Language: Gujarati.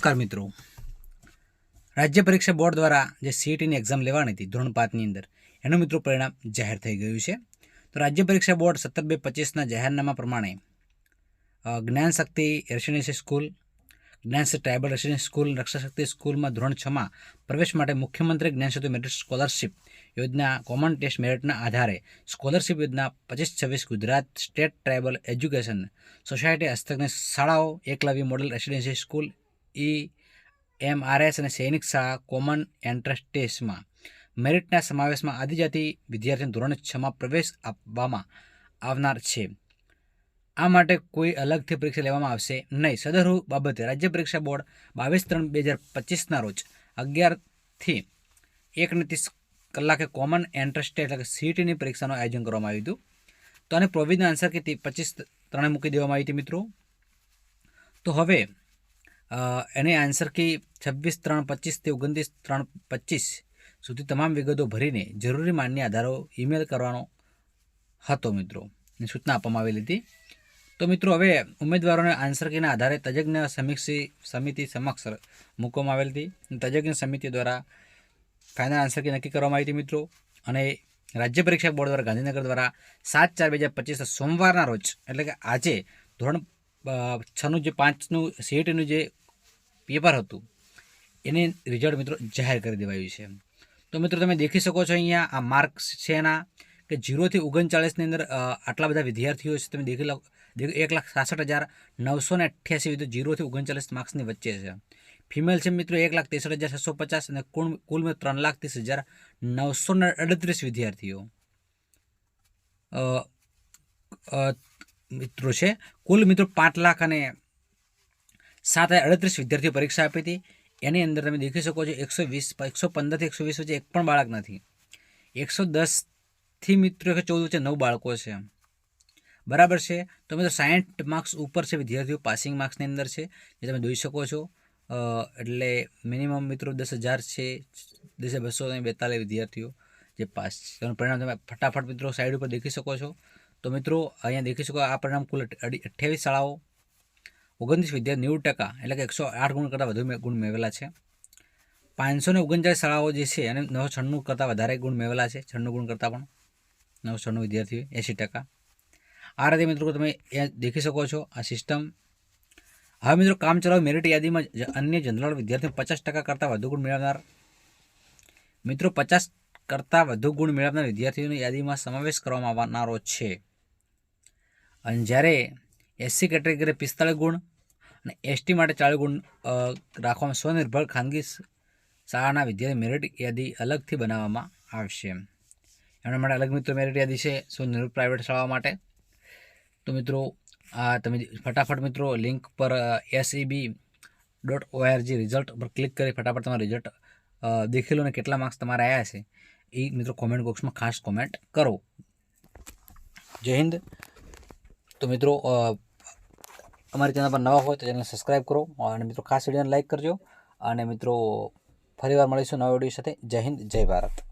નમસ્કાર મિત્રો. રાજ્ય પરીક્ષા બોર્ડ દ્વારા જે સીઈટીની એક્ઝામ લેવાની હતી ધોરણ પાંચની અંદર, એનું મિત્રો પરિણામ જાહેર થઈ ગયું છે. તો રાજ્ય પરીક્ષા બોર્ડ સત્તર બે પચીસના જાહેરનામા પ્રમાણે જ્ઞાનશક્તિ જ્ઞાન Shakti residency school Gyan Shakti tribal residency school, Rakshashakti સ્કૂલમાં ધોરણ છમાં પ્રવેશ માટે મુખ્યમંત્રી જ્ઞાનશક્તિ મેરિટ સ્કોલરશિપ યોજના, કોમન ટેસ્ટ મેરિટના આધારે સ્કોલરશિપ યોજના પચીસ છવ્વીસ Gujarat state tribal education society હસ્તકની શાળાઓ, Eklavya model residency school E MRS અને સૈનિક શાળા કોમન એન્ટ્રન્સ ટેસ્ટમાં. મેરિટના સમાવેશમાં આદિજાતિ વિદ્યાર્થીને ધોરણ છમાં પ્રવેશ આપવામાં આવનાર છે. આ માટે કોઈ અલગથી પરીક્ષા લેવામાં આવશે નહીં. સદરુ બાબતે રાજ્ય પરીક્ષા બોર્ડ બાવીસ ત્રણ બે હજાર પચીસના રોજ અગિયારથી એકને ત્રીસ કલાકે કોમન એન્ટ્રન્સ ટેસ્ટ એટલે કે સીઈટીની પરીક્ષાનું આયોજન કરવામાં આવ્યું હતું. તો આને પ્રોવિઝન આન્સર કે પચીસ ત્રણે મૂકી દેવામાં આવી હતી મિત્રો. તો હવે એની આન્સર કી છવ્વીસ ત્રણ પચીસથી ઓગણત્રીસ ત્રણ પચીસ સુધી તમામ વિગતો ભરીને જરૂરી માન્ય આધારો ઈમેલ કરવાનો હતો મિત્રો. સૂચના આપવામાં આવેલી હતી. તો મિત્રો, હવે ઉમેદવારોને આન્સર કીના આધારે તજજ્ઞ સમીક્ષી સમિતિ સમક્ષ મૂકવામાં આવેલી હતી. તજજ્ઞ સમિતિ દ્વારા ફાઇનલ આન્સર કી નક્કી કરવામાં આવી હતી મિત્રો. અને રાજ્ય પરીક્ષા બોર્ડ દ્વારા ગાંધીનગર દ્વારા સાત ચાર બે હજાર પચીસ સોમવારના રોજ, એટલે કે આજે ધોરણ છનું જે પાંચનું સીએટીનું જે પેપર હતું. એને રિઝલ્ટ મિત્રો જાહેર કરી દેવાયું છે. તો મિત્રો તમે દેખી શકો છો અહીંયા આ માર્ક્સ છે એના કે જીરોથી ઓગણચાળીસની અંદર આટલા બધા વિદ્યાર્થીઓ છે. તમે દેખી લો એક લાખ સાસઠ હજાર નવસો ને અઠ્યાસી વિદ્યાર્થીઓ જીરોથી ઓગણચાલીસ માર્ક્સની વચ્ચે છે. ફિમેલ છે મિત્રો એક લાખ ત્રેસઠ હજાર છસો પચાસ અને કુલ કુલ ત્રણ લાખ ત્રીસ હજાર નવસો ને અડત્રીસ વિદ્યાર્થીઓ. મિત્રો છે. કુલ મિત્રો પાંચ લાખ અને સાત હજાર અડત્રીસ વિદ્યાર્થીઓ પરીક્ષા આપી હતી. એની અંદર તમે દેખી શકો છો એકસો વીસ, એકસો પંદરથી એકસો વીસ વચ્ચે એક પણ બાળક નથી. એકસો દસથી મિત્રો એકસો ચૌદ વચ્ચે નવ બાળકો છે. બરાબર છે? તો મિત્રો સાઠ માર્ક્સ ઉપર છે વિદ્યાર્થીઓ પાસિંગ માર્ક્સની અંદર છે, જે તમે જોઈ શકો છો. એટલે મિનિમમ મિત્રો દસ હજાર છે, દસ હજાર બસો બેતાલીસ વિદ્યાર્થીઓ જે પાસ છે. તેનું પરિણામ તમે ફટાફટ મિત્રો સાઈડ ઉપર દેખી શકો છો. તો મિત્રો અહીંયા દેખી શકો આ પરિણામ કુલ અઠ્યાવીસ શાળાઓ ઓગણત્રીસ વિદ્યાર્થી નેવું ટકા, એટલે કે એકસો આઠ ગુણ કરતાં વધુ ગુણ મેળવેલા છે. પાંચસો ને ઓગણચાળીસ શાળાઓ જે છે અને નવ છન્નું કરતાં વધારે ગુણ મેળવેલા છે, છન્નું ગુણ કરતાં પણ નવ છન્નું વિદ્યાર્થીઓ એંસી ટકા. આ રીતે મિત્રો તમે એ દેખી શકો છો, આ સિસ્ટમ. હવે મિત્રો કામ ચલાવ, મેરિટ યાદીમાં અન્ય જનરલ વિદ્યાર્થીઓ પચાસ ટકા કરતાં વધુ ગુણ મેળવનાર. મિત્રો પચાસ કરતાં વધુ ગુણ મેળવનાર વિદ્યાર્થીઓની યાદીમાં સમાવેશ કરવામાં આવનારો છે. અને જ્યારે એસસી કેટેગરી પિસ્તાળીસ ગુણ અને એસટી માટે ચાળીસ ગુણ રાખવામાં સ્વનિર્ભર ખાનગી શાળાના વિદ્યાર્થી મેરિટ યાદી અલગથી બનાવવામાં આવશે. એમના માટે અલગ મિત્રો મેરિટ યાદી છે, સ્વનિર્ભર પ્રાઇવેટ શાળા માટે. તો મિત્રો, આ તમે ફટાફટ મિત્રો લિંક પર એસઈબી ડોટ ઓઆરજી રિઝલ્ટ પર ક્લિક કરી ફટાફટ તમારું રિઝલ્ટ દેખી લો અને કેટલા માર્ક્સ તમારા આવ્યા છે એ મિત્રો કોમેન્ટ બોક્સમાં ખાસ કોમેન્ટ કરો. જય હિન્દ. તો મિત્રો અમારી ચેનલ પર નવા હોય તો ચેનલ સબસ્ક્રાઈબ કરો અને મિત્રો ખાસ વિડીયોને લાઇક કરજો. અને મિત્રો, ફરીવાર મળીશું નવા વીડિયો સાથે. જય હિન્દ, જય ભારત.